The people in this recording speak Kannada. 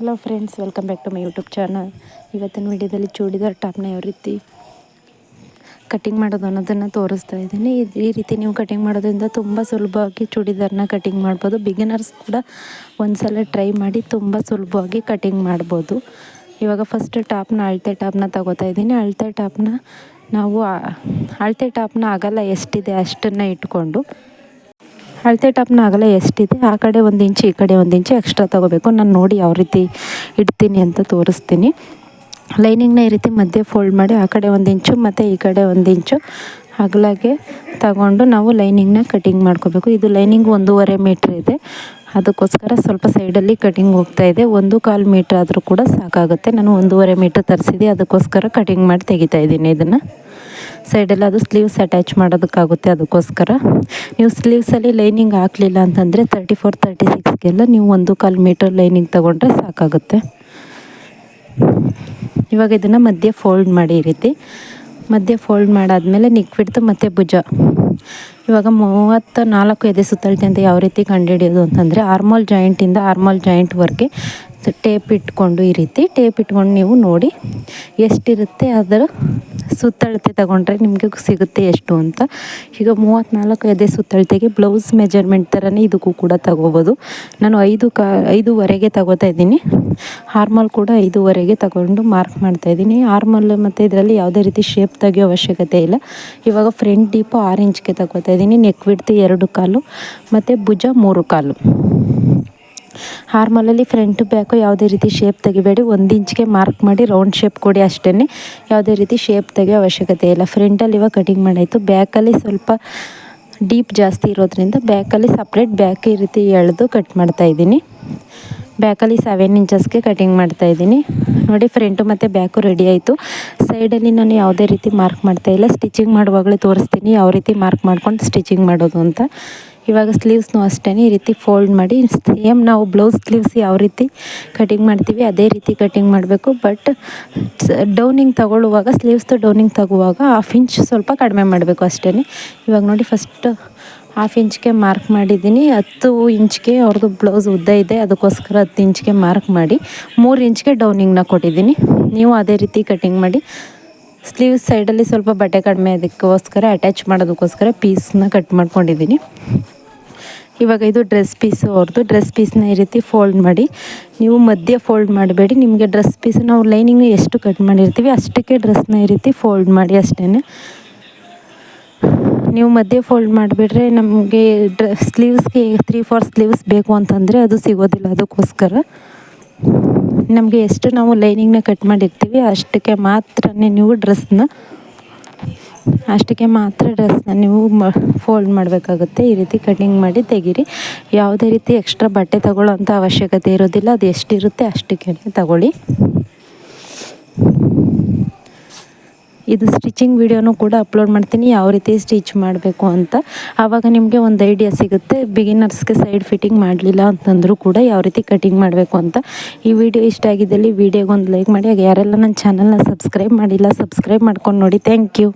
Hello friends welcome back to my YouTube channel ಇವತ್ತಿನ ವಿಡಿಯೋದಲ್ಲಿ ಚೂಡಿದಾರ್ ಟಾಪ್ನ ಯಾವ ರೀತಿ ಕಟಿಂಗ್ ಮಾಡೋದು ಅನ್ನೋದನ್ನು ತೋರಿಸ್ತಾ ಇದ್ದೀನಿ. ಈ ರೀತಿ ನೀವು ಕಟಿಂಗ್ ಮಾಡೋದ್ರಿಂದ ತುಂಬ ಸುಲಭವಾಗಿ ಚೂಡಿದಾರ್ನ ಕಟಿಂಗ್ ಮಾಡ್ಬೋದು. ಬಿಗಿನರ್ಸ್ ಕೂಡ ಒಂದು ಸಲ ಟ್ರೈ ಮಾಡಿ ತುಂಬ ಸುಲಭವಾಗಿ ಕಟಿಂಗ್ ಮಾಡ್ಬೋದು. ಇವಾಗ ಫಸ್ಟ್ ಟಾಪ್ನ ಅಳತೆ ಟಾಪ್ನ ತಗೋತಾ ಇದ್ದೀನಿ. ಅಳತೆ ಟಾಪ್ನ ನಾವು ಅಳತೆ ಟಾಪ್ನ ಆಗಲ್ಲ, ಎಷ್ಟಿದೆ ಅಷ್ಟನ್ನು ಇಟ್ಕೊಂಡು. ಅಳತೆ ಟಾಪ್ನ ಅಗಲ ಎಷ್ಟಿದೆ? ಆ ಕಡೆ ಒಂದು ಇಂಚು, ಈ ಕಡೆ ಒಂದು ಇಂಚು ಎಕ್ಸ್ಟ್ರಾ ತೊಗೋಬೇಕು. ನಾನು ನೋಡಿ ಯಾವ ರೀತಿ ಇಡ್ತೀನಿ ಅಂತ ತೋರಿಸ್ತೀನಿ. ಲೈನಿಂಗ್ನ ಈ ರೀತಿ ಮಧ್ಯೆ ಫೋಲ್ಡ್ ಮಾಡಿ ಆ ಕಡೆ ಒಂದು ಇಂಚು ಮತ್ತು ಈ ಕಡೆ ಒಂದು ಇಂಚು ಅಗಲಾಗೆ ತಗೊಂಡು ನಾವು ಲೈನಿಂಗ್ನ ಕಟಿಂಗ್ ಮಾಡ್ಕೋಬೇಕು. ಇದು ಲೈನಿಂಗ್ ಒಂದೂವರೆ ಮೀಟ್ರ್ ಇದೆ. ಅದಕ್ಕೋಸ್ಕರ ಸ್ವಲ್ಪ ಸೈಡಲ್ಲಿ ಕಟಿಂಗ್ ಹೋಗ್ತಾ ಇದೆ. ಒಂದು ಕಾಲು ಮೀಟ್ರ್ ಆದರೂ ಕೂಡ ಸಾಕಾಗುತ್ತೆ. ನಾನು ಒಂದೂವರೆ ಮೀಟ್ರ್ ತರಿಸಿದೆ. ಅದಕ್ಕೋಸ್ಕರ ಕಟಿಂಗ್ ಮಾಡಿ ತೆಗಿತಾ ಇದ್ದೀನಿ ಇದನ್ನು. ಸೈಡೆಲ್ಲ ಅದು ಸ್ಲೀವ್ಸ್ ಅಟ್ಯಾಚ್ ಮಾಡೋದಕ್ಕಾಗುತ್ತೆ ಅದಕ್ಕೋಸ್ಕರ. ನೀವು ಸ್ಲೀವ್ಸಲ್ಲಿ ಲೈನಿಂಗ್ ಹಾಕಲಿಲ್ಲ ಅಂತಂದರೆ ತರ್ಟಿ ಫೋರ್ ತರ್ಟಿ ಸಿಕ್ಸ್ಗೆಲ್ಲ ನೀವು ಒಂದು ಕಾಲು ಮೀಟರ್ ಲೈನಿಂಗ್ ತೊಗೊಂಡ್ರೆ ಸಾಕಾಗುತ್ತೆ. ಇವಾಗ ಇದನ್ನು ಮಧ್ಯೆ ಫೋಲ್ಡ್ ಮಾಡಿ ಈ ರೀತಿ. ಮಧ್ಯೆ ಫೋಲ್ಡ್ ಮಾಡಾದಮೇಲೆ ನಿಕ್ಬಿಡ್ತು ಮತ್ತು ಭುಜ. ಇವಾಗ ಮೂವತ್ತ ನಾಲ್ಕು ಎದೆ ಸುತ್ತಳತೆ ಅಂತ ಯಾವ ರೀತಿ ಕಂಡುಹಿಡಿಯೋದು ಅಂತಂದರೆ ಆರ್ಮಾಲ್ ಜಾಯಿಂಟಿಂದ ಆರ್ಮೋಲ್ ಜಾಯಿಂಟ್ವರೆಗೆ ಟೇಪ್ ಇಟ್ಕೊಂಡು ಈ ರೀತಿ ಟೇಪ್ ಇಟ್ಕೊಂಡು ನೀವು ನೋಡಿ ಎಷ್ಟಿರುತ್ತೆ ಅದರ ಸುತ್ತಳತೆ ತಗೊಂಡ್ರೆ ನಿಮಗೆ ಸಿಗುತ್ತೆ ಎಷ್ಟು ಅಂತ. ಈಗ ಮೂವತ್ತ್ನಾಲ್ಕು ಎದೆ ಸುತ್ತಳತೆಗೆ ಬ್ಲೌಸ್ ಮೆಜರ್ಮೆಂಟ್ ಥರನೇ ಇದಕ್ಕೂ ಕೂಡ ತಗೋಬೋದು. ನಾನು ಐದು ಕಾ, ಐದೂವರೆಗೆ ತಗೋತಾ ಇದ್ದೀನಿ. ಹಾರ್ಮಲ್ ಕೂಡ ಐದೂವರೆಗೆ ತಗೊಂಡು ಮಾರ್ಕ್ ಮಾಡ್ತಾ ಇದ್ದೀನಿ. ಹಾರ್ಮಲ್ ಮತ್ತು ಇದರಲ್ಲಿ ಯಾವುದೇ ರೀತಿ ಶೇಪ್ ತೆಗಿಯೋ ಅವಶ್ಯಕತೆ ಇಲ್ಲ. ಇವಾಗ ಫ್ರಂಟ್ ಡೀಪು ಆರೆಂಜ್ಗೆ ತಗೋತಾ ಇದ್ದೀನಿ. ನೆಕ್ ವಿಡ್ತು ಎರಡು ಕಾಲು, ಮತ್ತು ಭುಜ ಮೂರು ಕಾಲು. ಹಾರ್ಮಲಲ್ಲಿ ಫ್ರಂಟ್ ಬ್ಯಾಕು ಯಾವುದೇ ರೀತಿ ಶೇಪ್ ತೆಗಿಬೇಡಿ. ಒಂದು ಇಂಚ್ಗೆ ಮಾರ್ಕ್ ಮಾಡಿ ರೌಂಡ್ ಶೇಪ್ ಕೊಡಿ ಅಷ್ಟೇ ಯಾವುದೇ ರೀತಿ ಶೇಪ್ ತೆಗೆಯೋ ಅವಶ್ಯಕತೆ ಇಲ್ಲ. ಫ್ರಂಟಲ್ಲಿ ಇವಾಗ ಕಟಿಂಗ್ ಮಾಡಾಯಿತು. ಬ್ಯಾಕಲ್ಲಿ ಸ್ವಲ್ಪ ಡೀಪ್ ಜಾಸ್ತಿ ಇರೋದ್ರಿಂದ ಬ್ಯಾಕಲ್ಲಿ ಸಪ್ರೇಟ್ ಬ್ಯಾಕ್ ಈ ರೀತಿ ಎಳೆದು ಕಟ್ ಮಾಡ್ತಾಯಿದ್ದೀನಿ ಬ್ಯಾಕಲ್ಲಿ ಸೆವೆನ್ ಇಂಚಸ್ಗೆ ಕಟಿಂಗ್ ಮಾಡ್ತಾಯಿದ್ದೀನಿ ನೋಡಿ ಫ್ರಂಟು ಮತ್ತು ಬ್ಯಾಕು ರೆಡಿ ಆಯಿತು. ಸೈಡಲ್ಲಿ ನಾನು ಯಾವುದೇ ರೀತಿ ಮಾರ್ಕ್ ಮಾಡ್ತಾಯಿಲ್ಲ ಸ್ಟಿಚಿಂಗ್ ಮಾಡುವಾಗಲೇ ತೋರಿಸ್ತೀನಿ. ಯಾವ ರೀತಿ ಮಾರ್ಕ್ ಮಾಡ್ಕೊಂಡು ಸ್ಟಿಚಿಂಗ್ ಮಾಡೋದು ಅಂತ. ಇವಾಗ ಸ್ಲೀವ್ಸ್ನು ಅಷ್ಟೇ ಈ ರೀತಿ ಫೋಲ್ಡ್ ಮಾಡಿ ಸೇಮ್ ನಾವು ಬ್ಲೌಸ್ ಸ್ಲೀವ್ಸ್ ಯಾವ ರೀತಿ ಕಟಿಂಗ್ ಮಾಡ್ತೀವಿ ಅದೇ ರೀತಿ ಕಟಿಂಗ್ ಮಾಡಬೇಕು. ಬಟ್ ಡೌನಿಂಗ್ ತಗೊಳ್ಳುವಾಗ ಸ್ಲೀವ್ಸ್ದು ಡೌನಿಂಗ್ ತಗುವಾಗ ಹಾಫ್ ಇಂಚ್ ಸ್ವಲ್ಪ ಕಡಿಮೆ ಮಾಡಬೇಕು ಅಷ್ಟೇ ಇವಾಗ ನೋಡಿ ಫಸ್ಟ್ ಹಾಫ್ ಇಂಚ್ಗೆ ಮಾರ್ಕ್ ಮಾಡಿದ್ದೀನಿ. ಹತ್ತು ಇಂಚ್ಗೆ ಅವ್ರದ್ದು ಬ್ಲೌಸ್ ಉದ್ದ ಇದೆ, ಅದಕ್ಕೋಸ್ಕರ ಹತ್ತು ಇಂಚ್ಗೆ ಮಾರ್ಕ್ ಮಾಡಿ, ಮೂರು ಇಂಚ್ಗೆ ಡೌನಿಂಗ್ನ ಕೊಟ್ಟಿದ್ದೀನಿ. ನೀವು ಅದೇ ರೀತಿ ಕಟಿಂಗ್ ಮಾಡಿ ಸ್ಲೀವ್ಸ್ ಸೈಡಲ್ಲಿ ಸ್ವಲ್ಪ ಬಟ್ಟೆ ಕಡಿಮೆ ಅದಕ್ಕೋಸ್ಕರ ಅಟ್ಯಾಚ್ ಮಾಡೋದಕ್ಕೋಸ್ಕರ ಪೀಸ್ನ ಕಟ್ ಮಾಡ್ಕೊಂಡಿದ್ದೀನಿ. ಇವಾಗ ಇದು ಡ್ರೆಸ್ ಪೀಸು ಅವ್ರದ್ದು ಡ್ರೆಸ್ ಪೀಸ್ನ ಈ ರೀತಿ ಫೋಲ್ಡ್ ಮಾಡಿ. ನೀವು ಮಧ್ಯೆ ಫೋಲ್ಡ್ ಮಾಡಬೇಡಿ. ನಿಮಗೆ ಡ್ರೆಸ್ ಪೀಸ್ ನಾವು ಲೈನಿಂಗ್ ಎಷ್ಟು ಕಟ್ ಮಾಡಿರ್ತೀವಿ ಅಷ್ಟಕ್ಕೆ ಡ್ರೆಸ್ನ ಈ ರೀತಿ ಫೋಲ್ಡ್ ಮಾಡಿ ಅಷ್ಟೇ ನೀವು ಮಧ್ಯೆ ಫೋಲ್ಡ್ ಮಾಡಿಬಿಟ್ರೆ ನಮಗೆ ಡ್ರ ಸ್ಲೀವ್ಸ್ಗೆ ತ್ರೀ ಫೋರ್ ಸ್ಲೀವ್ಸ್ ಬೇಕು ಅಂತಂದರೆ ಅದು ಸಿಗೋದಿಲ್ಲ ಅದಕ್ಕೋಸ್ಕರ. ನಮಗೆ ಎಷ್ಟು ನಾವು ಲೈನಿಂಗ್ನ ಕಟ್ ಮಾಡಿರ್ತೀವಿ ಅಷ್ಟಕ್ಕೆ ಮಾತ್ರ ನೀವು ಡ್ರೆಸ್ನ ಅಷ್ಟಕ್ಕೆ ಮಾತ್ರ ಡ್ರೆಸ್ನ ನೀವು ಮ ಫೋಲ್ಡ್ ಮಾಡಬೇಕಾಗುತ್ತೆ. ಈ ರೀತಿ ಕಟಿಂಗ್ ಮಾಡಿ ತೆಗೀರಿ. ಯಾವುದೇ ರೀತಿ ಎಕ್ಸ್ಟ್ರಾ ಬಟ್ಟೆ ತಗೊಳ್ಳೋಂಥ ಅವಶ್ಯಕತೆ ಇರೋದಿಲ್ಲ. ಅದು ಎಷ್ಟಿರುತ್ತೆ ಅಷ್ಟಕ್ಕೆ ತಗೊಳ್ಳಿ. ಇದು ಸ್ಟಿಚಿಂಗ್ ವಿಡಿಯೋನೂ ಕೂಡ ಅಪ್ಲೋಡ್ ಮಾಡ್ತೀನಿ. ಯಾವ ರೀತಿ ಸ್ಟಿಚ್ ಮಾಡಬೇಕು ಅಂತ. ಆವಾಗ ನಿಮಗೆ ಒಂದು ಐಡಿಯಾ ಸಿಗುತ್ತೆ. ಬಿಗಿನರ್ಸ್ಗೆ ಸೈಡ್ ಫಿಟ್ಟಿಂಗ್ ಮಾಡಲಿಲ್ಲ ಅಂತಂದರೂ ಕೂಡ ಯಾವ ರೀತಿ ಕಟಿಂಗ್ ಮಾಡಬೇಕು ಅಂತ. ಈ ವಿಡಿಯೋ ಇಷ್ಟ ಆಗಿದ್ದಲ್ಲಿ ವಿಡಿಯೋಗೆ ಒಂದು ಲೈಕ್ ಮಾಡಿ. ಯಾರೆಲ್ಲ ನನ್ನ ಚಾನಲ್ನ ಸಬ್ಸ್ಕ್ರೈಬ್ ಮಾಡಿಲ್ಲ ಸಬ್ಸ್ಕ್ರೈಬ್ ಮಾಡ್ಕೊಂಡು ನೋಡಿ. Thank you